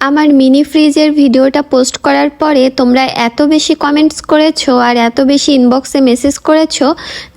আমার মিনি ফ্রিজের ভিডিওটা পোস্ট করার পরে তোমরা এত বেশি কমেন্টস করেছ আর এত বেশি ইনবক্সে মেসেজ করেছ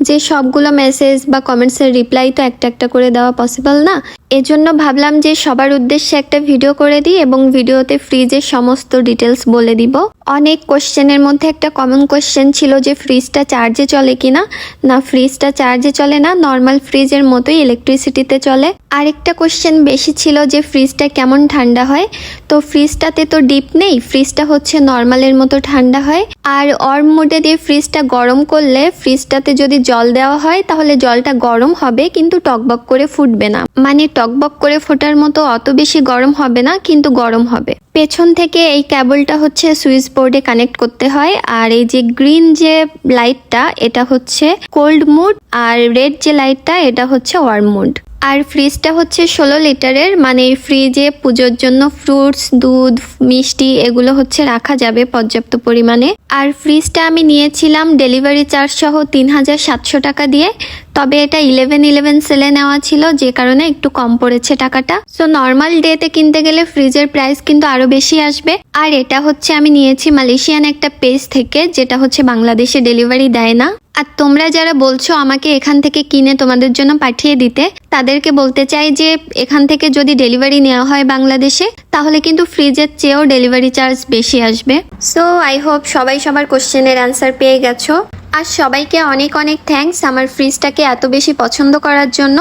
যে সবগুলো মেসেজ বা কমেন্টসের রিপ্লাই তো একটা একটা করে দেওয়া পসিবল না? এজন্য ভাবলাম যে সবার উদ্দেশ্যে একটা ভিডিও করে দিই এবং ভিডিওতে ফ্রিজের সমস্ত ডিটেলস বলে দিব। অনেক কোশ্চেনের মধ্যে একটা কমন কোশ্চেন ছিল যে ফ্রিজটা চার্জে চলে কিনা? না ফ্রিজটা চার্জে চলে না নর্মাল ফ্রিজের মতোই ইলেকট্রিসিটিতে চলে। আরেকটা কোশ্চেন বেশি ছিল যে ফ্রিজটা কেমন ঠান্ডা হয়? তো ফ্রিজটাতে তো ডিপ নেই ফ্রিজটা হচ্ছে নর্মালের মতো ঠান্ডা হয়। আর অর্ম মোডে দিয়ে ফ্রিজটা গরম করলে ফ্রিজটাতে যদি জল দেওয়া হয়, তাহলে জলটা গরম হবে, কিন্তু টকবক করে ফুটবে না। মানে টকবক করে ফোটার মতো অত বেশি গরম হবে না, কিন্তু গরম হবে। পেছন থেকে এই ক্যাবলটা হচ্ছে সুইচ বোর্ডে কানেক্ট করতে হয়, আর এই যে গ্রিন যে লাইটটা এটা হচ্ছে কোল্ড মুড আর রেড যে লাইটটা এটা হচ্ছে ওয়ার্ম মুড আর ফ্রিজটা হচ্ছে ষোলো লিটারের মানে এই ফ্রিজে পুজোর জন্য ফ্রুটস দুধ, মিষ্টি এগুলো হচ্ছে রাখা যাবে পর্যাপ্ত পরিমাণে। আর ফ্রিজটা আমি নিয়েছিলাম ডেলিভারি চার্জ সহ তিন হাজার সাতশো টাকা দিয়ে। তবে এটা ইলেভেন ইলেভেন সেলে নেওয়া ছিল, যে কারণে একটু কম পড়েছে টাকাটা। সো নর্মাল ডেতে কিনতে গেলে ফ্রিজের প্রাইস কিন্তু আরও বেশি আসবে। আর এটা হচ্ছে আমি নিয়েছি মালয়েশিয়ান একটা পেজ থেকে, যেটা হচ্ছে বাংলাদেশে ডেলিভারি দেয় না। আর তোমরা যারা বলছো আমাকে এখান থেকে কিনে তোমাদের জন্য পাঠিয়ে দিতে, তাদেরকে বলতে চাই যে এখান থেকে যদি ডেলিভারি নেওয়া হয় বাংলাদেশে, তাহলে কিন্তু ফ্রিজের চেয়েও ডেলিভারি চার্জ বেশি আসবে। সো আই হোপ সবাই সবার কোশ্চেনের অ্যান্সার পেয়ে গেছো। আর সবাইকে অনেক অনেক থ্যাঙ্কস আমার ফ্রিজটাকে এত বেশি পছন্দ করার জন্য।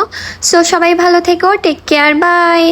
সো সবাই ভালো থেকো টেক কেয়ার বাই